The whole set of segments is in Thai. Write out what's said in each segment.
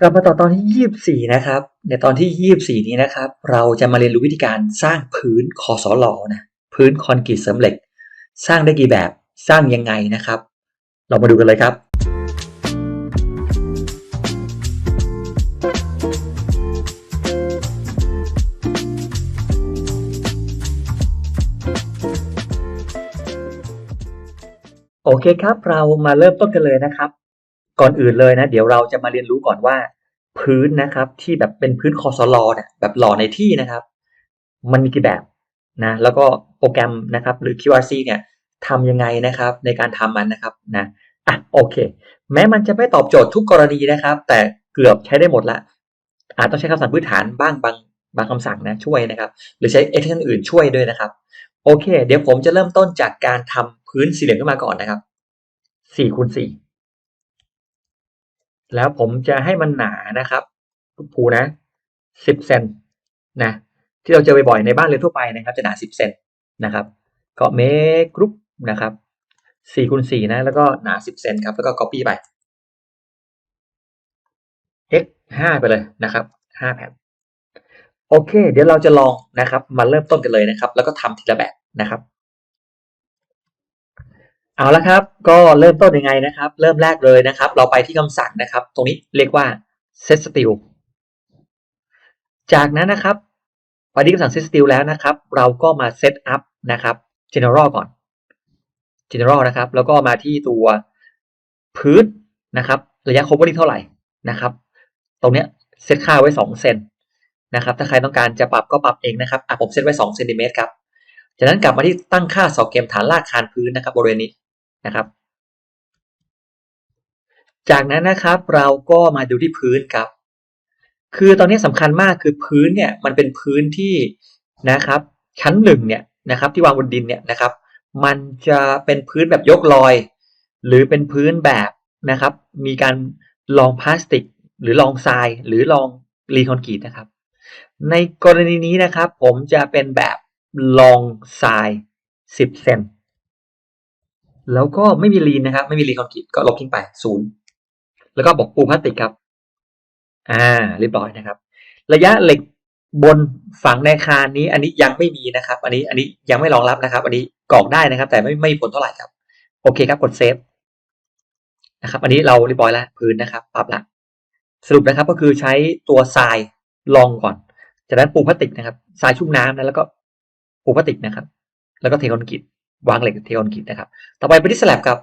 กลับมาต่อตอนที่ 24 นะครับ ในตอนที่ 24 นี้นะครับ เราจะมาเรียนรู้วิธีการสร้างพื้นคอสลอนะพื้นคอนกรีตเสริมเหล็ก สร้างได้กี่แบบสร้างยังไงนะครับ เรามาดูกันเลยครับ โอเคครับ เรามาเริ่มต้นกันเลยนะครับ ก่อนอื่นเลยนะ เดี๋ยวเราจะมาเรียนรู้ก่อนว่า พื้นนะครับ ที่แบบเป็นพื้นคอสลอเนี่ยแบบหล่อในที่นะครับ มันมีกี่แบบนะแล้วก็โปรแกรมนะครับ หรือ QRC เนี่ยทำยังไงนะครับ ในการทำมันนะครับนะอะโอเค แม้มันจะไม่ตอบโจทย์ทุกกรณีนะครับ แต่เกือบใช้ได้หมดละอาจต้องใช้คำสั่งพื้นฐานบ้างบางบางคำสั่งนะช่วยนะครับ หรือใช้ extension อื่นช่วยด้วยนะครับ โอเค เดี๋ยวผมจะเริ่มต้นจากการทำพื้นสี่เหลี่ยมขึ้นมาก่อนนะครับสี่คูณสี่ แล้วผมจะให้มันหนานะครับผูนะสิบเซนนะที่เราเจอบ่อยๆในบ้านเรือนทั่วไปนะครับ จะหนาสิบเซนนะครับ ก็เมกรุ๊ปนะครับสี่คูณสี่นะ แล้วก็หนาสิบเซนครับ แล้วก็ copy ไป x ห้าไปเลยนะครับห้าแผ่นโอเค เดี๋ยวเราจะลองนะครับ มาเริ่มต้นกันเลยนะครับ แล้วก็ทำทีละแบบนะครับ เอาละครับ ก็เริ่มต้นยังไงนะครับ เริ่มแรกเลยนะครับ เราไปที่คำสั่งนะครับ ตรงนี้เรียกว่า set style จากนั้นนะครับไปที่คำสั่ง set style แล้วนะครับ เราก็มา set up นะครับ general ก่อน general นะครับ แล้วก็มาที่ตัวพื้นนะครับ ระยะ covering เท่าไหร่นะครับ ตรงเนี้ยเซตค่าไว้2เซนนะครับ ถ้าใครต้องการจะปรับก็ปรับเองนะครับอะผมเซตไว้2เซนติเมตรครับจากนั้นกลับมาที่ตั้งค่าเสาเข็มฐานรากคานพื้นนะครับบริเวณนี้ นะครับ จากนั้นนะครับเราก็มาดูที่พื้นครับ คือตอนนี้สำคัญมากคือพื้นเนี่ยมันเป็นพื้นที่นะครับ ชั้นหนึ่งเนี่ยนะครับที่วางบนดินเนี่ยนะครับ มันจะเป็นพื้นแบบยกลอย หรือเป็นพื้นแบบนะครับ มีการลองพลาสติก หรือลองทราย หรือลองรีคอนกรีตนะครับ ในกรณีนี้นะครับ ผมจะเป็นแบบลองทรายสิบเซน แล้วก็ไม่มีลีนนะครับ ไม่มีลีคอนกรีตก็ลบทิ้งไปศูนย์แล้วก็บอกปูพลาสติกครับ อ่าเรียบร้อยนะครับ ระยะเหล็กบนฝังในคารนี้ อันนี้ยังไม่มีนะครับ อันนี้อันนี้ยังไม่รองรับนะครับ อันนี้กรอกได้นะครับ แต่ไม่ไม่ผลเท่าไหร่ครับ โอเคครับกดเซฟนะครับ อันนี้เราเรียบร้อยแล้วพื้นนะครับ ปรับละสรุปนะครับก็คือใช้ตัวทรายลองก่อน จากนั้นปูพลาสติกนะครับทรายชุ่มน้ำนะแล้วก็ปูพลาสติกนะครับ แล้วก็เทคอนกรีต วางเหล็กเทคอนกรีตนะครับ ต่อไปไปที่สลับครับ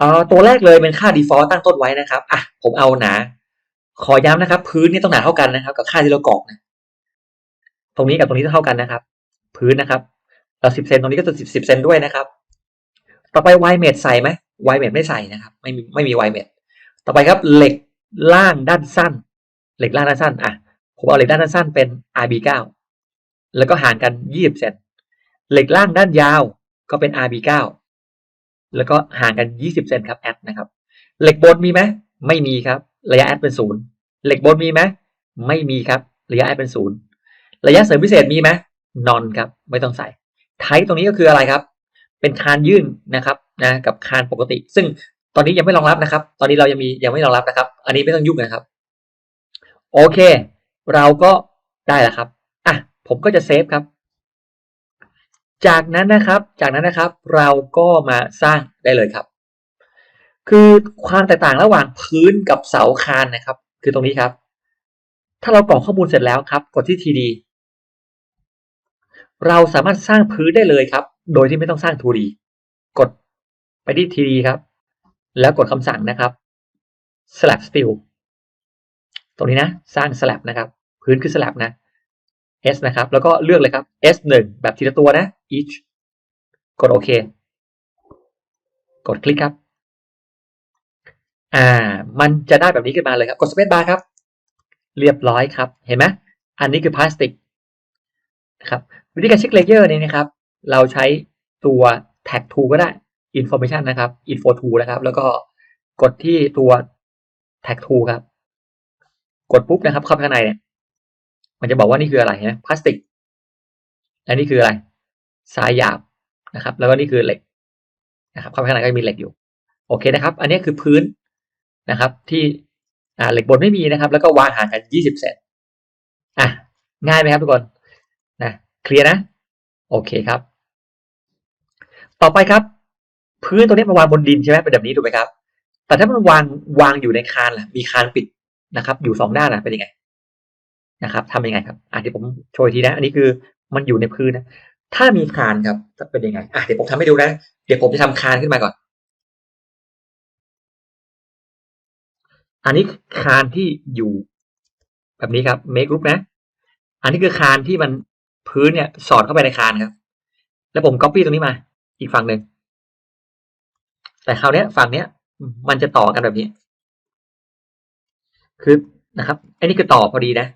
อ่อตัวแรกเลยเป็นค่า default ตั้งต้นไว้นะครับอะผมเอาหนา ขอย้ำนะครับ พื้นนี่ต้องหนาเท่ากันนะครับ กับค่าที่เรากรอกนะตรงนี้กับตรงนี้ต้องเท่ากันนะครับ พื้นนะครับ เราสิบเซนตรงนี้ก็จะสิบสิบเซนด้วยนะครับ ต่อไปไวเมดใส่ไหมไวเมดไม่ใส่นะครับ ไม่มีไม่มีไวเมดต่อไปครับเหล็กล่างด้านสั้น เหล็กล่างด้านสั้นอะผมเอาเหล็กด้านสั้นเป็น RB9 แล้วก็ห่างกัน20เซน เหล็กล่างด้านยาวก็เป็น RB9 แล้วก็ห่างกัน 20 เซนครับแอดนะครับ เหล็กบนมีไหมไม่มีครับ ระยะแอดเป็นศูนย์เหล็กบนมีไหมไม่มีครับ ระยะแอดเป็นศูนย์ระยะเสริมพิเศษมีไหมนอนครับ ไม่ต้องใส่ไทป์ตรงนี้ก็คืออะไรครับ เป็นคานยื่นนะครับนะกับคานปกติ ซึ่งตอนนี้ยังไม่รองรับนะครับ ตอนนี้เรายังมียังไม่รองรับนะครับ อันนี้ไม่ต้องยุ่งนะครับ โอเค เราก็ได้แล้วครับอะผมก็จะเซฟครับ จากนั้นนะครับ จากนั้นนะครับเราก็มาสร้างได้เลยครับ คือความแตกต่างระหว่างพื้นกับเสาคานนะครับ คือตรงนี้ครับ ถ้าเรากรอกข้อมูลเสร็จแล้วครับ กดที่ TD เราสามารถสร้างพื้นได้เลยครับ โดยที่ไม่ต้องสร้าง 2D กดไปที่ TD ครับ แล้วกดคำสั่งนะครับ slab steel ตรงนี้นะ สร้าง slab นะครับ พื้นคือ slab นะ S นะครับ แล้วก็เลือกเลยครับ S1 แบบทีละตัวนะ each กดโอเค กดคลิกครับ อ่า มันจะได้แบบนี้ขึ้นมาเลยครับ กด space bar ครับ เรียบร้อยครับ เห็นไหมอันนี้คือพลาสติกนะครับ วิธีการเช็คเลเยอร์นี้นะครับ เราใช้ตัว tag tool ก็ได้ information นะครับ info to นะครับ แล้วก็กดที่ตัว tag tool ครับ กดปุ๊บนะครับ เข้าไปข้างในเนี่ย มันจะบอกว่านี่คืออะไรนะพลาสติก และนี่คืออะไร สายหยาบนะครับ แล้วก็นี่คือเหล็กนะครับข้าไปข้างในก็มีเหล็กอยู่ โอเคนะครับ อันนี้คือพื้นนะครับ ที่อ่าเหล็กบนไม่มีนะครับ แล้วก็วางห่างกัน 20 เซนอะง่ายไหมครับทุกคนนะเคลียร์นะโอเคครับ ต่อไปครับ พื้นตัวนี้มาวางบนดินใช่ไหมเป็นแบบนี้ถูกไหมครับ แต่ถ้ามันวางวางอยู่ในคานล่ะ มีคานปิดนะครับ อยู่สองด้านล่ะเป็นยังไงนะครับทำยังไงครับอะเดี๋ยวผมโชว์ทีนะ อันนี้คือมันอยู่ในพื้นนะ ถ้ามีคานครับจะเป็นยังไงอะเดี๋ยวผมทำให้ดูนะ เดี๋ยวผมจะทำคานขึ้นมาก่อน อันนี้คานที่อยู่ แบบนี้ครับ make group นะ อันนี้คือคานที่มันพื้นเนี่ย สอดเข้าไปในคานครับ แล้วผม copy ตรงนี้มา อีกฝั่งหนึ่ง แต่คราวนี้ฝั่งเนี้ย มันจะต่อกันแบบนี้ คือนะครับ อันนี้คือต่อพอดีนะ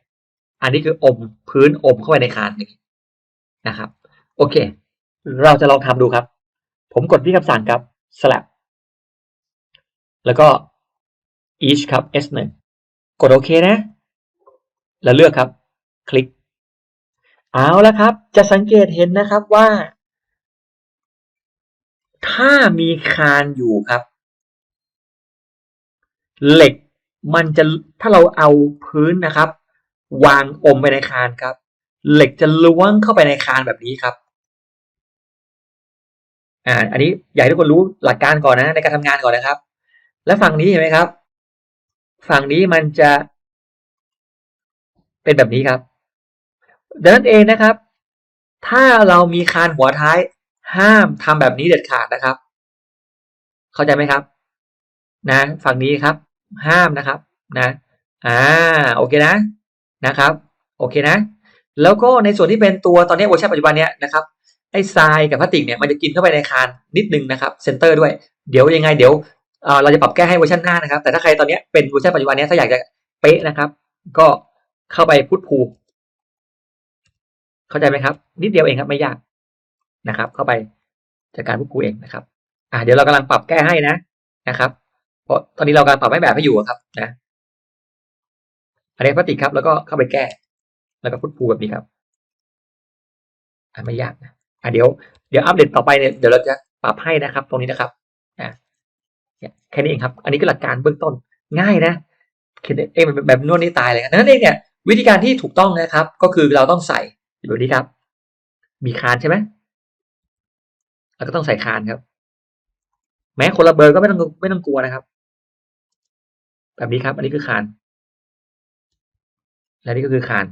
อันนี้คืออมพื้นอมเข้าไปในคานนะครับ โอเค เราจะลองทำดูครับ ผมกดที่คำสั่งครับ slap แล้วก็ each ครับ s1 กดโอเคนะ แล้วเลือกครับ คลิก เอาแล้วครับ จะสังเกตเห็นนะครับว่า ถ้ามีคานอยู่ครับ เหล็กมันจะถ้าเราเอาพื้นนะครับ วางอมไปในคานครับ เหล็กจะล้วงเข้าไปในคานแบบนี้ครับ อ่า อันนี้อยากให้ทุกคนรู้หลักการก่อนนะ ในการทำงานก่อนนะครับ และฝั่งนี้เห็นไหมครับ ฝั่งนี้มันจะเป็นแบบนี้ครับดังนั้นเองนะครับ ถ้าเรามีคานหัวท้าย ห้ามทำแบบนี้เด็ดขาดนะครับ เข้าใจไหมครับ นะ ฝั่งนี้ครับ ห้ามนะครับ นะ อ่า โอเคนะ นะครับ โอเคนะ แล้วก็ในส่วนที่เป็นตัวตอนนี้เวอร์ชันปัจจุบันเนี้ยนะครับ ไอ้ทรายกับพลาสติกเนี่ยมันจะกินเข้าไปในคานนิดนึงนะครับเซนเตอร์ด้วยเดี๋ยวยังไงเดี๋ยวเราจะปรับแก้ให้เวอร์ชันหน้านะครับ แต่ถ้าใครตอนนี้เป็นเวอร์ชันปัจจุบันนี้ถ้าอยากจะเป๊ะนะครับ ก็เข้าไปพูดภูเข้าใจไหมครับ นิดเดียวเองครับไม่ยากนะครับ เข้าไปจัดการพูดภูเองนะครับ อ่าเดี๋ยวเรากำลังปรับแก้ให้นะนะครับ เพราะตอนนี้เรากำลังปรับให้แบบให้อยู่ครับนะอันนี้พลาสติกครับ แล้วก็เข้าไปแก้ แล้วก็พูดภูแบบนี้ครับอ่าไม่ยากนะ อ่าเดี๋ยวเดี๋ยวอัปเดตต่อไปเนี่ยเดี๋ยวเราจะปรับให้นะครับ ตรงนี้นะครับอ่าแค่นี้เองครับ อันนี้ก็หลักการเบื้องต้นง่ายนะเขียนเองแบบนวดนี่ตายเลยนั่นเองเนี่ยวิธีการที่ถูกต้องนะครับ ก็คือเราต้องใส่แบบนี้ครับ มีคานใช่ไหมแล้วก็ต้องใส่คานครับ แม้คนละเบอร์ก็ไม่ต้องไม่ต้องกลัวนะครับ แบบนี้ครับ อันนี้คือคาน และนี่ก็คือคาน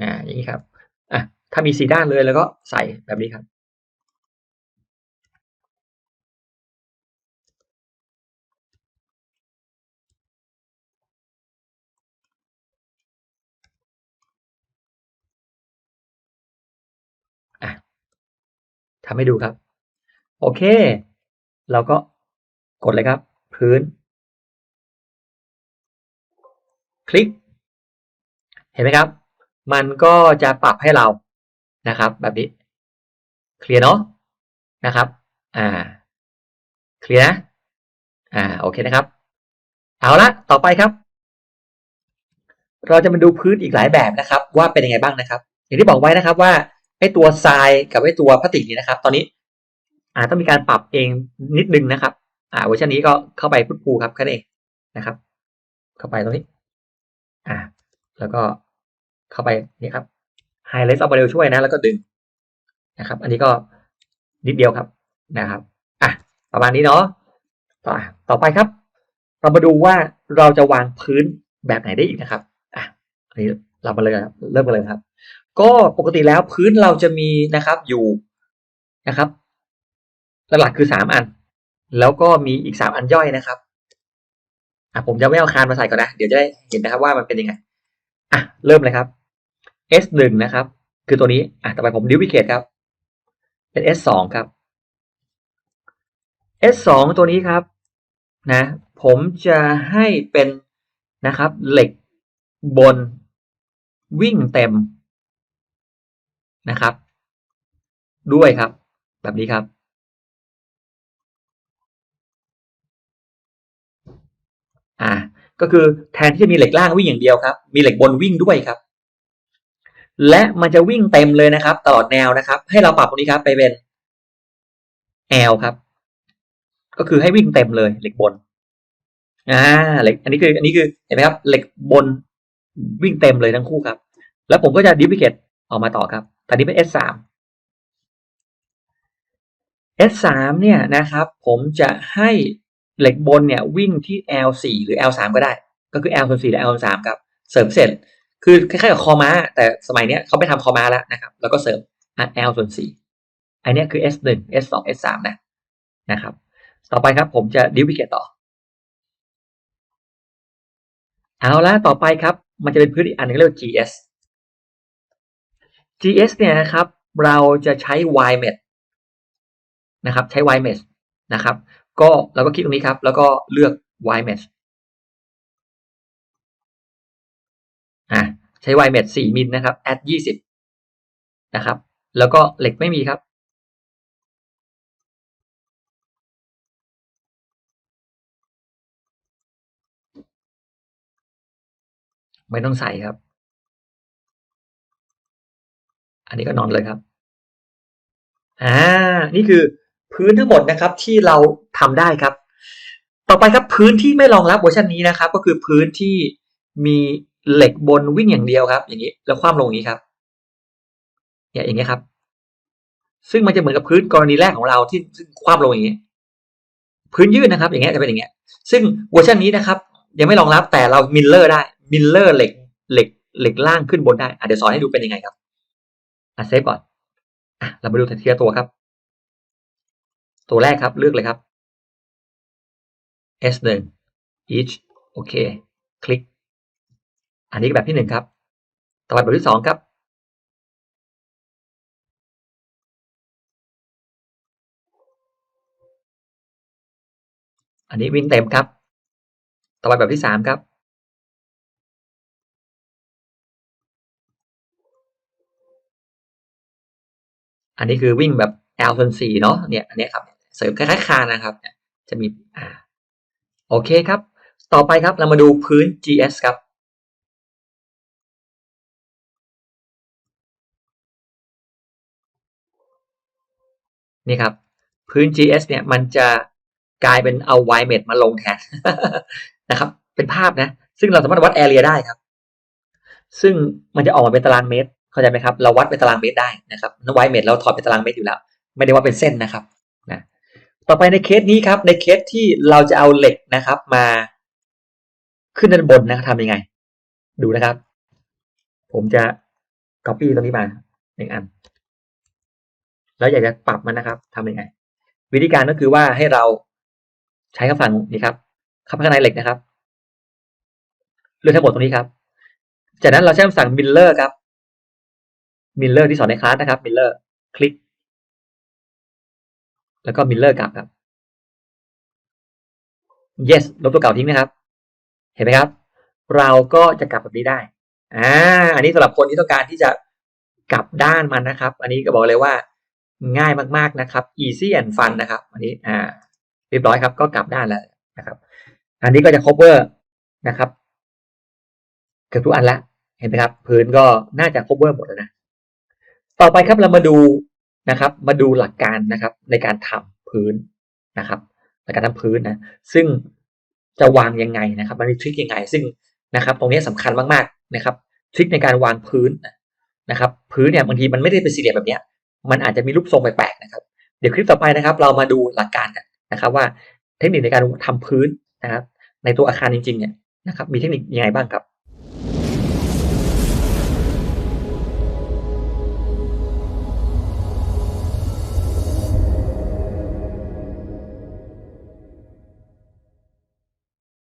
อ่าอย่างนี้ครับอะถ้ามีสีด้านเลยแล้วก็ใส่แบบนี้ครับ อะทำให้ดูครับ โอเค เราก็กดเลยครับ พื้น คลิก เห็นไหมครับ มันก็จะปรับให้เรานะครับ แบบนี้เคลียร์เนาะนะครับ อ่าเคลียร์นะอ่าโอเคนะครับ เอาละต่อไปครับ เราจะมาดูพื้นอีกหลายแบบนะครับ ว่าเป็นยังไงบ้างนะครับ อย่างที่บอกไว้นะครับว่าไอ้ตัวทรายกับไอ้ตัวพลาสติกนี่นะครับ ตอนนี้อ่าต้องมีการปรับเองนิดนึงนะครับ อ่าเวอร์ชันนี้ก็เข้าไปพูดพูครับแค่นั้นเองนะครับ เข้าไปตรงนี้ อ่า แล้วก็ เข้าไปนี่ครับไฮไลท์ซับเบลช่วยนะ แล้วก็ดึงนะครับ อันนี้ก็นิดเดียวครับนะครับอะประมาณนี้เนาะต่อต่อไปครับ เรามาดูว่าเราจะวางพื้นแบบไหนได้อีกนะครับอะอันนี้เรามาเลยครับเริ่มกันเลยครับ ก็ปกติแล้วพื้นเราจะมีนะครับอยู่นะครับหลักๆคือสามอัน แล้วก็มีอีกสามอันย่อยนะครับอะผมจะไม่เอาคานมาใส่ก่อนนะ เดี๋ยวจะได้เห็นนะครับว่ามันเป็นยังไงอะเริ่มเลยครับ S หนึ่งนะครับ คือตัวนี้อะต่อไปผมดิวิเคทครับ เป็น S สองครับ S สองตัวนี้ครับนะผมจะให้เป็นนะครับเหล็กบนวิ่งเต็มนะครับ ด้วยครับ แบบนี้ครับอ่าก็คือแทนที่จะมีเหล็กล่างวิ่งอย่างเดียวครับ มีเหล็กบนวิ่งด้วยครับ และมันจะวิ่งเต็มเลยนะครับ ตลอดแนวนะครับ ให้เราปรับตรงนี้ครับไปเป็น L ครับ ก็คือให้วิ่งเต็มเลยเหล็กบนอ่าเหล็กอันนี้คืออันนี้คือเห็นไหมครับ เหล็กบนวิ่งเต็มเลยทั้งคู่ครับ แล้วผมก็จะดิพิเคตออกมาต่อครับตอนนี้เป็น S สาม S สามเนี่ยนะครับ ผมจะให้เหล็กบนเนี่ยวิ่งที่ L สี่หรือ L สามก็ได้ ก็คือ L ส่วนสี่หรือ L ส่วนสามครับ เสริมเสร็จ คือคล้ายๆกับคอม้า แต่สมัยเนี้ยเขาไม่ทำคอม้าแล้วนะครับ แล้วก็เสริม L ส่วนสี่อันนี้คือ S หนึ่ง S สอง S สามนะนะครับ ต่อไปครับผมจะดิพิเคตต่อ เอาละต่อไปครับ มันจะเป็นพื้นอีกอันหนึงเรียกว่า GS GS เนี่ยนะครับ เราจะใช้ y m e t นะครับ ใช้ y m e t นะครับ ก็เราก็คลิกตรงนี้ครับ แล้วก็เลือก YMET ใช้ y m e t 4มิลนะครับ add 20นะครับ แล้วก็เหล็กไม่มีครับ ไม่ต้องใส่ครับ อันนี้ก็นอนเลยครับอ่านี่คือพื้นทั้งหมดนะครับที่เราทำได้ครับ ต่อไปครับพื้นที่ไม่รองรับเวอร์ชันนี้นะครับ ก็คือพื้นที่มี เหล็กบนวิ่งอย่างเดียวครับ อย่างนี้ แล้วคว่ำลงอย่างนี้ครับ เนี่ยอย่างนี้ครับ ซึ่งมันจะเหมือนกับพื้นกรณีแรกของเราที่ซึ่งคว่ำลงอย่างนี้ พื้นยืดนะครับ อย่างเงี้ยจะเป็นอย่างเงี้ย ซึ่งเวอร์ชันนี้นะครับ ยังไม่รองรับแต่เรามิลเลอร์ได้มิลเลอร์เหล็กเหล็กเหล็กล่างขึ้นบนได้อะเดี๋ยวสอนให้ดูเป็นยังไงครับอะเซฟก่อนอะเรามาดูทีละตัวครับ ตัวแรกครับ เลือกเลยครับ S หนึ่ง each โอเค คลิก อันนี้แบบที่หนึ่งครับ ต่อไปแบบที่สองครับ อันนี้วิ่งเต็มครับ ต่อไปแบบที่สามครับ อันนี้คือวิ่งแบบ L ส่วนสี่เนาะ เนี่ยอันนี้ครับ เสริมคล้ายๆคานนะครับ จะมี อ่า โอเคครับ ต่อไปครับเรามาดูพื้น GS ครับ นี่ครับ พื้น GS เนี่ยมันจะกลายเป็นเอา y m e t มาลงแทนนะครับ เป็นภาพนะ ซึ่งเราสามารถวัด area ได้ครับ ซึ่งมันจะออกมาเป็นตารางเมตร เข้าใจไหมครับ เราวัดเป็นตารางเมตรได้นะครับน y m e t เราถอดเป็นตารางเมตรอยู่แล้ว ไม่ได้ว่าเป็นเส้นนะครับนะต่อไปในเคสนี้ครับ ในเคสที่เราจะเอาเหล็กนะครับ มาขึ้นด้านบนนะทำยังไง ดูนะครับ ผมจะ copy ตรงนี้มาหนึ่งอัน แล้วอยากจะปรับมันนะครับทำยังไง วิธีการก็คือว่าให้เราใช้คำสั่งนี้ครับเข้าไปข้างในเหล็กนะครับ เลือกทั้งหมดตรงนี้ครับ จากนั้นเราใช้คำสั่ง miller ครับ miller ที่สอนในคลาสนะครับ miller คลิก แล้วก็ miller กลับครับ yes ลบตัวเก่าทิ้งนะครับ เห็นไหมครับ เราก็จะกลับแบบนี้ได้อ่าอันนี้สำหรับคนที่ต้องการที่จะกลับด้านมันนะครับ อันนี้ก็บอกเลยว่า ง่ายมากๆนะครับ easy and fun นะครับอันนี้อ่าเรียบร้อยครับ ก็กลับด้านแล้วนะครับ อันนี้ก็จะ cover นะครับเกือบทุกอันละเห็นไหมครับพื้นก็น่าจะ cover หมดแล้วนะต่อไปครับเรามาดูนะครับ มาดูหลักการนะครับ ในการทำพื้นนะครับในการทำพื้นนะซึ่งจะวางยังไงนะครับ มันมีทริคยังไง ซึ่งนะครับ ตรงนี้สำคัญมากๆนะครับทริคในการวางพื้นนะครับ พื้นเนี่ยบางทีมันไม่ได้เป็นสี่เหลี่ยมแบบเนี้ย มันอาจจะมีรูปทรงแปลกๆนะครับ เดี๋ยวคลิปต่อไปนะครับ เรามาดูหลักการกันนะครับ ว่าเทคนิคในการทำพื้นนะครับ ในตัวอาคารจริงๆเนี่ยนะครับ มีเทคนิคยังไงบ้างครับ